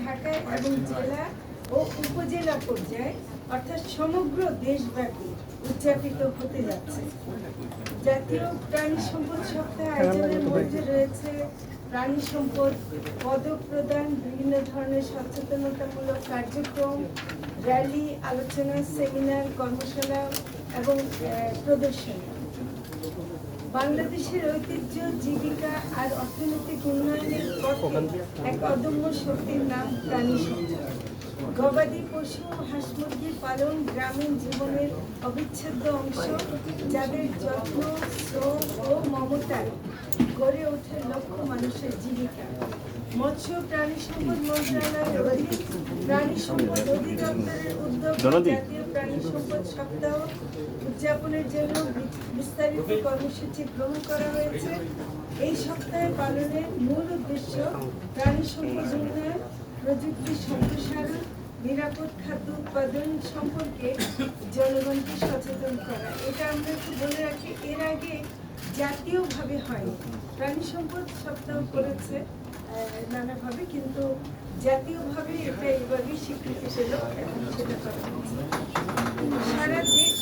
ঢাকা এবং জেলা ও উপজেলা পর্যায়ে, অর্থাৎ সমগ্র দেশব্যাপী উদযাপিত হতে যাচ্ছে। জাতীয় প্রাণী সম্পদ সপ্তাহ আয়োজনের মধ্যে রয়েছে প্রাণী সম্পদ, পদক প্রদান, বিভিন্ন ধরনের সচেতনতামূলক কার্যক্রম, র্যালি, আলোচনা, সেমিনার, কর্মশালা এবং প্রদর্শনী। বাংলাদেশের ঐতিহ্য জীবিকা আর অর্থনৈতিক উন্নয়নের পথে এক অদম্য শক্তির নাম প্রাণী সম্পদ গবাদি পশু হাঁস মুরগি পালন গ্রামীণ জীবনের অবিচ্ছেদ্য অংশ যাদের যত্ন শ্রম ও মমতায় গড়ে ওঠে লক্ষ মানুষের জীবিকা। মৎস্য প্রাণী সম্পদ মন্ত্রণালয়ের অধীন প্রাণী সম্পদ অধিদপ্তরের উদ্যোগ জাতীয় প্রাণী সম্পদ সপ্তাহ উদযাপনের জন্য বিস্তারিত কর্মসূচি গ্রহণ করা হয়েছে। এই সপ্তাহে পালনের মূল উদ্দেশ্য প্রাণী সম্পদ উন্নয়ন, প্রযুক্তি সম্প্রসারণ, নিরাপদ খাদ্য উৎপাদন সম্পর্কে জনগণকে সচেতন করা। এটা আমরা একটু বলে রাখি, এর আগে জাতীয়ভাবে হয়। প্রাণী সম্পদ সপ্তাহ করেছে নানাভাবে, কিন্তু জাতীয়ভাবে এটা এভাবেই স্বীকৃতি পেল। সারা দেশ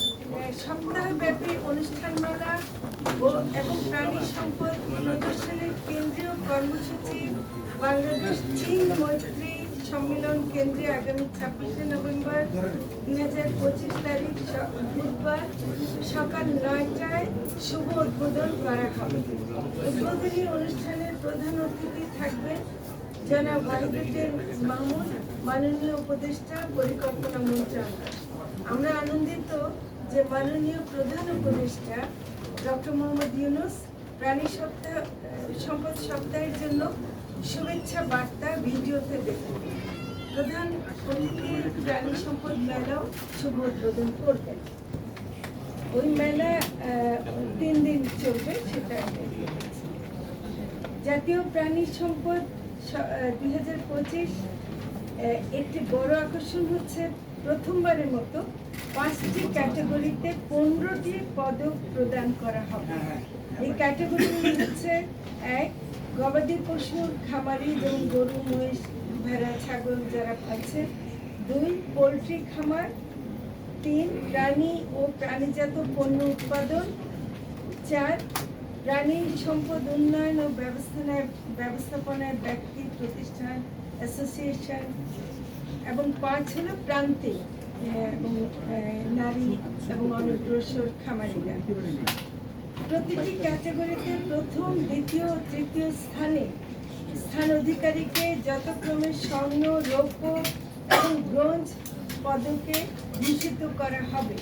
সপ্তাহব্যাপী অনুষ্ঠানমালা এবং প্রাণী সম্পদ প্রদর্শনের কেন্দ্রীয় কর্মসূচি বাংলাদেশ চীন মৈত্রী সম্মেলন কেন্দ্রে আগামী ছাব্বিশে নভেম্বর দুই হাজার পঁচিশ তারিখ বুধবার সকাল নয়টায় শুভ উদ্বোধন করা হবে। উদ্বোধনী অনুষ্ঠানের প্রধান অতিথি থাকবেন জনাব মাহমুদ মাননীয় উপদেষ্টা পরিকল্পনা মন্ত্রণালয়। আমরা আনন্দিত যে মাননীয় প্রধান উপদেষ্টা ডক্টর মোহাম্মদ ইউনুস প্রাণী সপ্তাহ, সম্পদ সপ্তাহের জন্য শুভেচ্ছা বার্তা ভিডিওতে দেখেন। প্রধান অতিথি প্রাণী সম্পদ মেলাও শুভ উদ্বোধন করবেন। ওই মেলা তিন দিন চলবে সেটা জাতীয় প্রাণী সম্পদ দুই হাজার পঁচিশ একটি বড় আকর্ষণ হচ্ছে প্রথমবারের মতো পাঁচটি ক্যাটাগরিতে পনেরোটি পদক প্রদান করা হবে। এই ক্যাটাগরিগুলি হচ্ছে এক গবাদি পশুর খামারি যেমন গরু মহিষ ভেড়া ছাগল যারা আছে। দুই পোলট্রি খামার। তিন প্রাণী ও প্রাণীজাত পণ্য উৎপাদন। চার প্রাণী সম্পদ উন্নয়ন ও ব্যবস্থাপনায় ব্যবস্থাপনায় ব্যক্তি প্রতিষ্ঠান অ্যাসোসিয়েশন এবং পাঁচ হল প্রান্তিক আহ, এবং নারী এবং অনগ্রসর খামারিরা। প্রতিটি ক্যাটাগরিতে প্রথম দ্বিতীয় তৃতীয় স্থানে স্থান অধিকারীকে যথাক্রমে স্বর্ণ রৌপ্য এবং ব্রোঞ্জ পদকে ভূষিত করা হবে।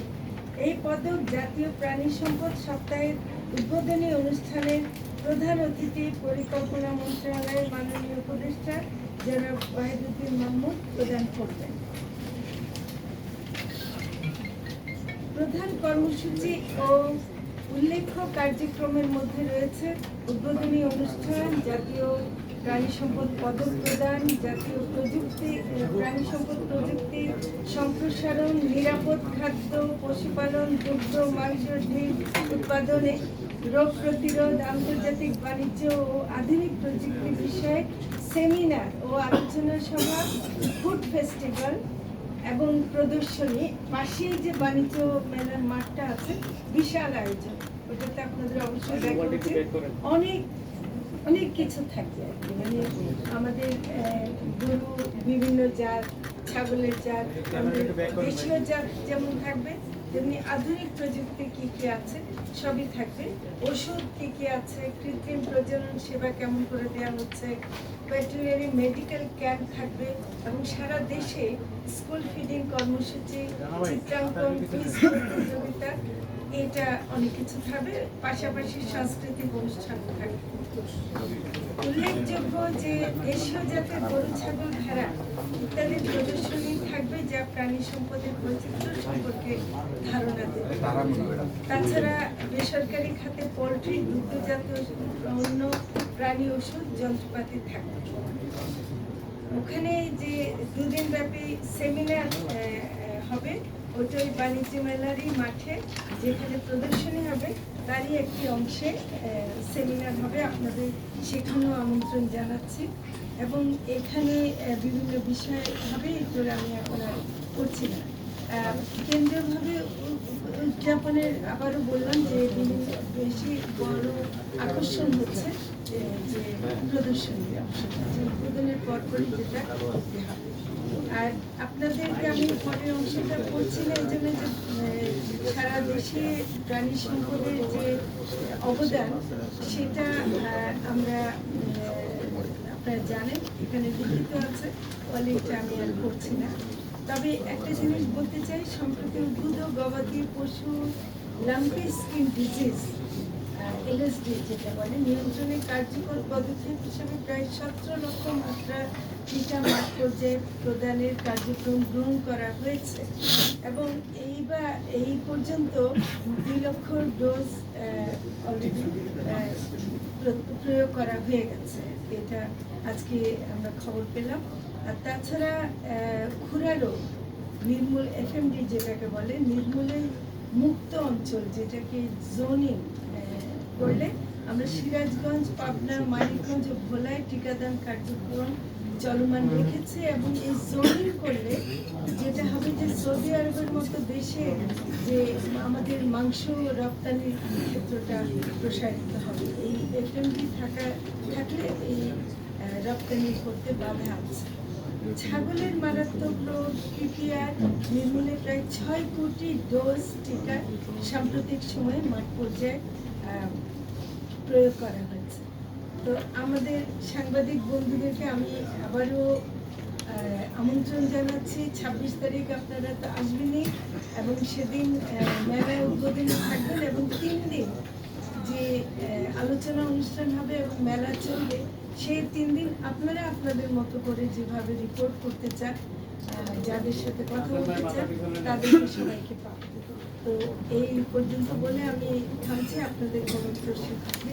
এই পদক জাতীয় প্রাণী সম্পদ সপ্তাহের উদ্বোধনী অনুষ্ঠানে প্রধান অতিথি পরিকল্পনা মন্ত্রণালয়ের মাননীয় উপদেষ্টা জনাব ওয়াহিদুদ্দিন মাহমুদ প্রদান করবেন। প্রধান কর্মসূচি ও উল্লেখ্য কার্যক্রমের মধ্যে রয়েছে উদ্বোধনী অনুষ্ঠান জাতীয় প্রাণী সম্পদ পদক প্রদান জাতীয় প্রযুক্তি প্রাণী সম্পদ প্রযুক্তি সম্প্রসারণ নিরাপদ খাদ্য পশুপালন দুগ্ধ মাংস ডিম উৎপাদনে রোগ প্রতিরোধ আন্তর্জাতিক বাণিজ্য ও আধুনিক প্রযুক্তি বিষয়ে সেমিনার ও আলোচনা সভা ফুড ফেস্টিভ্যাল এবং প্রদর্শনী পাশেই যে বাণিজ্য মেলার মাঠটা আছে বিশাল আয়োজন। ওটাতে আপনাদের অবশ্যই দেখা উচিত অনেক অনেক কিছু থাকবে আর কি। মানে আমাদের গরু বিভিন্ন জাত, ছাগলের জাত, আমাদের দেশীয় জাত যেমন থাকবে, তেমনি আধুনিক প্রযুক্তি কি কি আছে, সবই থাকবে। ওষুধ কি কি আছে, কৃত্রিম প্রজনন সেবা কেমন করে দেওয়া হচ্ছে ভেটেরিনারি মেডিকেল ক্যাম্প থাকবে, এবং সারা দেশে স্কুল ফিডিং কর্মসূচি, চিত্রাঙ্কন প্রতিযোগিতা এটা অনেক কিছু থাকবে পাশাপাশি সাংস্কৃতিক অনুষ্ঠান থাকবে উল্লেখযোগ্য যে দেশীয় জাতের গরু, ছাগল, ভেড়া ইত্যাদি প্রদর্শনী থাকবে যা প্রাণী সম্পদের বৈচিত্র্য সম্পর্কে ধারণা দেবে। তাছাড়া বেসরকারি খাতে পোলট্রি, দুগ্ধজাত অন্য প্রাণী ওষুধ, যন্ত্রপাতি থাকবে। ওখানে যে দুদিন ব্যাপী সেমিনার হবে ওটা ওই বাণিজ্য মেলারই মাঠে, যেখানে প্রদর্শনী হবে। তারই একটি অংশে সেমিনার হবে। আপনাদের সেখানেও আমন্ত্রণ জানাচ্ছি। এবং এখানে বিভিন্ন বিষয় হবে এগুলো আমি এখন আর করছি না। কেন্দ্রীয়ভাবে উদযাপনের আবারও বললাম যে বেশি বড় আকর্ষণ হচ্ছে যে প্রদর্শনী উদ্বোধনের পরপরই যেটা করতে হবে আর আপনাদেরকে আমি পরের অংশটা পড়ছি না, এই জন্য যে সারা দেশে প্রাণী সম্পদের যে অবদান, সেটা আমরা আপনারা জানেন, এখানে লিখিত আছে ফলে এটা আমি আর করছি না। তবে একটা জিনিস বলতে চাই সম্প্রতি উদ্ভূত গবাদি পশু লাম্পি স্কিন ডিজিজ এলএসডি, যেটা বলে নিয়ন্ত্রণে কার্যকর পদক্ষেপ হিসেবে প্রায় সতেরো লক্ষ মাত্রা টিকা মাঠ পর্যায়ে প্রদানের কার্যক্রম গ্রহণ করা হয়েছে। এবং এই বা এই পর্যন্ত দুই লক্ষ ডোজ অলরেডি প্রয়োগ করা হয়ে গেছে। এটা আজকে আমরা খবর পেলাম। আর তাছাড়া খুরা রোগ, নির্মূল এফএমডি যেটাকে বলে, নির্মূলের মুক্ত অঞ্চল, যেটাকে জোনিং করলে আমরা সিরাজগঞ্জ, পাবনা, মানিকগঞ্জ ও ভোলায় টিকাদান কার্যক্রম চলমান রেখেছি এবং এই জোনিং করলে যেটা হবে যে সৌদি আরবের মতো দেশে যে আমাদের মাংস রপ্তানির ক্ষেত্রটা প্রসারিত হবে। এই এফএমডি থাকা, থাকলে এই রপ্তানি করতে বাধা আছে। ছাগলের মারাত্মক রোগ, পিপিআর, নির্মূলে প্রায় ছয় কোটি ডোজ টিকা সাম্প্রতিক সময়ে মাঠ পর্যায়ে প্রয়োগ করা হয়েছে। তো আমাদের সাংবাদিক বন্ধুদেরকে আমি আবারও আমন্ত্রণ জানাচ্ছি। ছাব্বিশ তারিখ আপনারা তো আসবেনই এবং সেদিন আহ, মেলা উদ্বোধনে থাকবেন এবং তিন দিন যে আলোচনা অনুষ্ঠান হবে এবং মেলা চলবে সেই তিন দিন আপনারা আপনাদের মতো করে যেভাবে রিপোর্ট করতে চান যাদের সাথে কথা বলতে চান তাদেরকে সবাইকে পাবেন তো এই পর্যন্ত বলে আমি থামছি। আপনাদের কোনো প্রশ্ন থাকলে